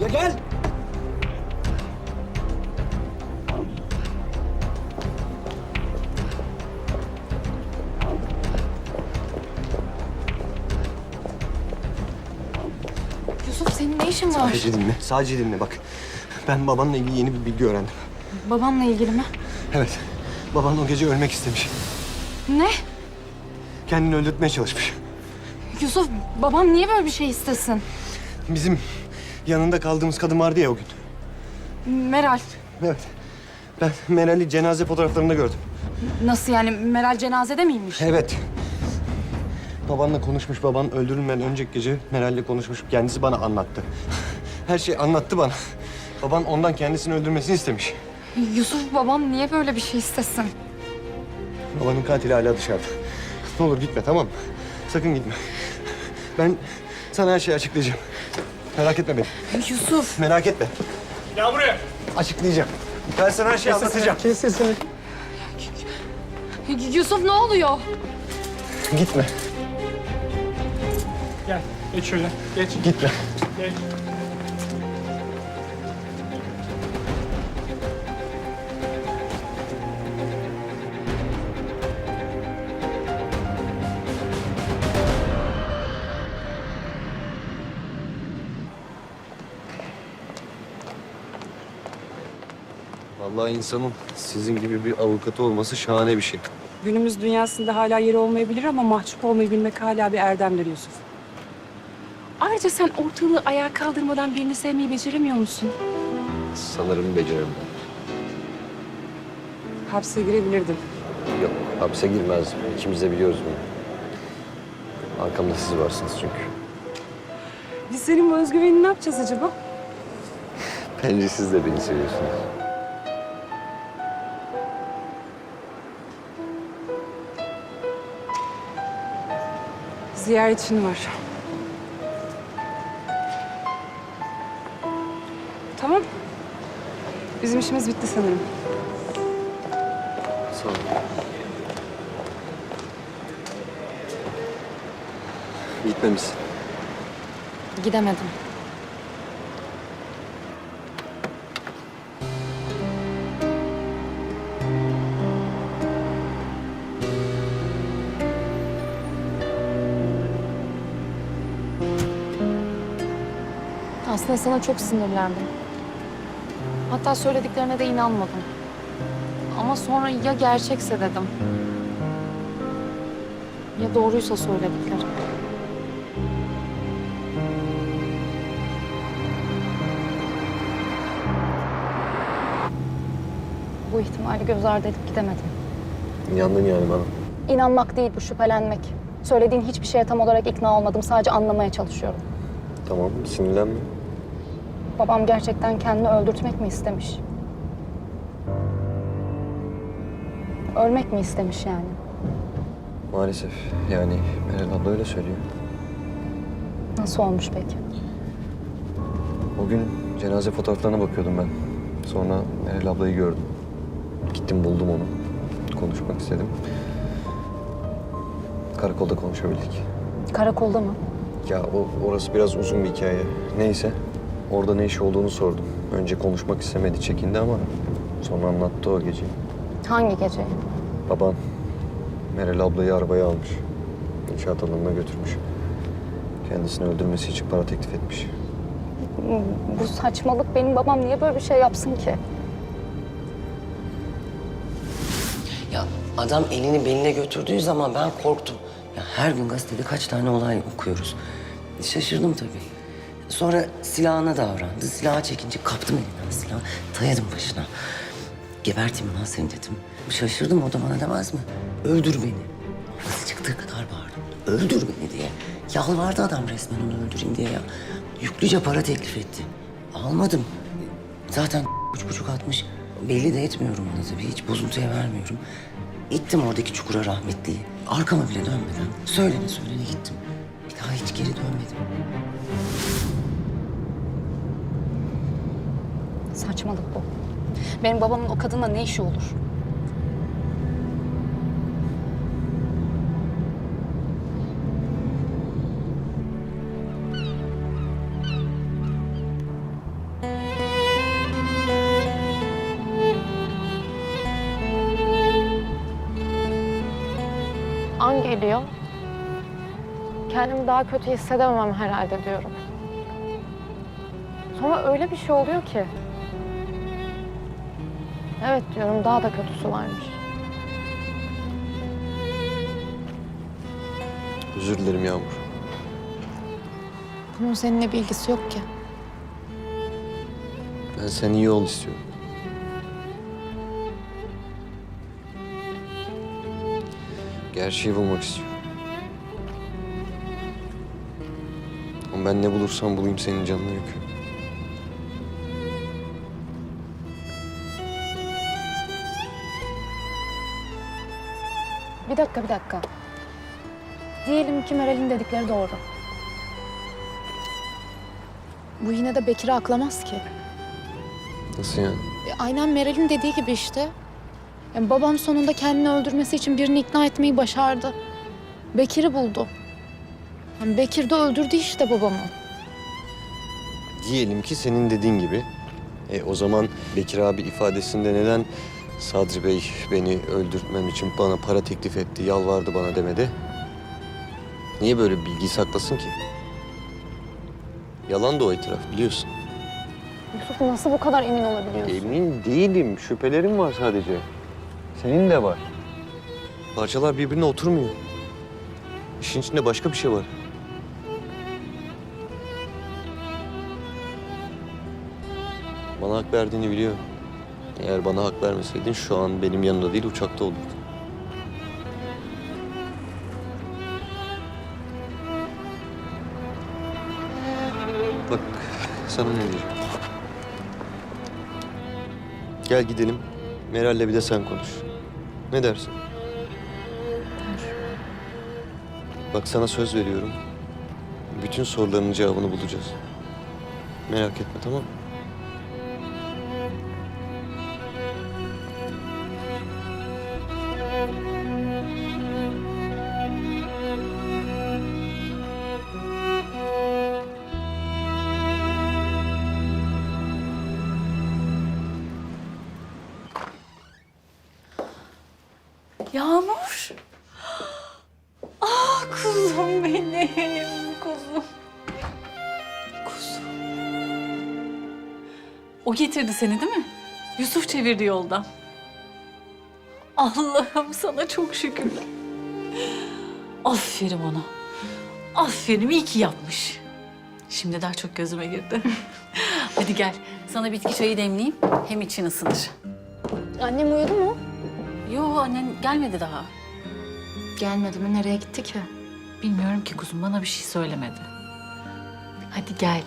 Ya gel. Yusuf senin ne işin var? Sadece dinle. Sadece dinle bak. Ben babanla ilgili yeni bir bilgi öğrendim. Babamla ilgili mi? Evet. Baban o gece ölmek istemiş. Ne? Kendini öldürtmeye çalışmış. Yusuf babam niye böyle bir şey istesin? Bizim yanında kaldığımız kadın vardı ya o gün. Meral. Evet. Ben Meral'i cenaze fotoğraflarında gördüm. Nasıl yani Meral cenazede miymiş? Evet. Babanla konuşmuş. Baban öldürülmeden önceki gece Meral'le konuşmuş. Kendisi bana anlattı. Her şeyi anlattı bana. Baban ondan kendisini öldürmesini istemiş. Yusuf babam niye böyle bir şey istesin? Babanın katili hala dışarıda. Ne olur gitme tamam mı? Sakın gitme. Ben sana her şeyi açıklayacağım. Merak etme beni. Yusuf. Merak etme. Gel buraya. Açıklayacağım. Ben sana her şeyi anlatacağım. Kes sesini. Yusuf ne oluyor? Gitme. Gel. Geç şöyle. Geç. Gitme. Geç. Vallahi insanın sizin gibi bir avukatı olması şahane bir şey. Günümüz dünyasında hala yeri olmayabilir ama mahcup olmayı bilmek hala bir erdemdir Yusuf. Ayrıca sen ortalığı ayağa kaldırmadan birini sevmeyi beceremiyor musun? Sanırım beceririm. Hapse girebilirdin. Yok, hapse girmez. İkimiz de biliyoruz bunu. Arkamda siz varsınız çünkü. Biz senin bu özgüvenini ne yapacağız acaba? Bence siz de beni seviyorsunuz. Ziyaretçin var. Tamam. Bizim işimiz bitti sanırım. Sağ ol. Gitmemişsin. Gidemedim. Aslında sana çok sinirlendim. Hatta söylediklerine de inanmadım. Ama sonra ya gerçekse dedim. Ya doğruysa söyledikleri. Bu ihtimali göz ardı edip gidemedim. İnandın yani bana. İnanmak değil bu şüphelenmek. Söylediğin hiçbir şeye tam olarak ikna olmadım. Sadece anlamaya çalışıyorum. Tamam, sinirlenme. Babam gerçekten kendini öldürtmek mi istemiş? Ölmek mi istemiş yani? Maalesef. Yani Meral abla öyle söylüyor. Nasıl olmuş peki? O gün cenaze fotoğraflarına bakıyordum ben. Sonra Meral ablayı gördüm. Gittim buldum onu. Konuşmak istedim. Karakolda konuşabildik. Karakolda mı? Ya o orası biraz uzun bir hikaye. Neyse. Orada ne iş olduğunu sordum. Önce konuşmak istemedi, çekindi ama sonra anlattı o geceyi. Hangi gece? Baban Meral ablayı arabaya almış. İnşaat alanına götürmüş. Kendisini öldürmesi için para teklif etmiş. Bu saçmalık benim babam niye böyle bir şey yapsın ki? Ya adam elini beline götürdüğü zaman ben korktum. Ya her gün gazetede kaç tane olay okuyoruz. Şaşırdım tabii. Sonra silahına davrandı. Silahı çekince kaptım elinden silahı. Dayadım başına. Geberteyim lan seni dedim. Şaşırdım o da bana demez mi? Öldür beni. Nasıl çıktığı kadar bağırdım. Öldür beni diye. Yalvardı adam resmen onu öldüreyim diye ya. Yüklüce para teklif etti. Almadım. Zaten üç buçuk atmış. Belli de etmiyorum ona tabii. Hiç bozuntuya vermiyorum. Gittim oradaki çukura rahmetliyi. Arkama bile dönmeden söylene söylene gittim. Bir daha hiç geri dönmedim. saçmalık bu. Benim babamın o kadınla ne işi olur? An geliyor. Kendimi daha kötü hissedemem herhalde diyorum. Sonra öyle bir şey oluyor ki. Evet diyorum daha da kötüsü varmış. Özür dilerim Yağmur. Bunun seninle bir ilgisi yok ki. Ben sen iyi ol istiyorum. Gerçeği bulmak istiyorum. Ama ben ne bulursam bulayım senin canını yakıyorum. Bir dakika bir dakika. Diyelim ki Meral'in dedikleri doğru. Bu yine de Bekir'i aklamaz ki. Nasıl yani? E, aynen Meral'in dediği gibi işte. Yani babam sonunda kendini öldürmesi için birini ikna etmeyi başardı. Bekir'i buldu. Yani Bekir de öldürdü işte babamı. Diyelim ki senin dediğin gibi. E, o zaman Bekir abi ifadesinde neden Sadri Bey beni öldürtmem için bana para teklif etti, yalvardı bana demedi? Niye böyle bir bilgiyi saklasın ki? Yalan da o itiraf biliyorsun. Yusuf nasıl bu kadar emin olabiliyorsun? Emin değilim. Şüphelerim var sadece. Senin de var. Parçalar birbirine oturmuyor. İşin içinde başka bir şey var. Bana hak verdiğini biliyorum. Eğer bana hak vermeseydin şu an benim yanımda değil uçakta olurdun. Bak sana ne diyeceğim. Gel gidelim. Meral'le bir de sen konuş. Ne dersin? Bak sana söz veriyorum. Bütün sorularının cevabını bulacağız. Merak etme tamam mı? Yağmur. Ah kuzum benim, kuzum. Kuzum. O getirdi seni değil mi? Yusuf çevirdi yoldan. Allah'ım sana çok şükürler. Aferin ona. Aferin, iyi ki yapmış. Şimdi daha çok gözüme girdi. Hadi gel, sana bitki çayı demleyeyim. Hem için ısınır. Annem uyudu mu? Yo, annen gelmedi daha. Gelmedi mi? Nereye gitti ki? Bilmiyorum ki kuzum bana bir şey söylemedi. Hadi gel.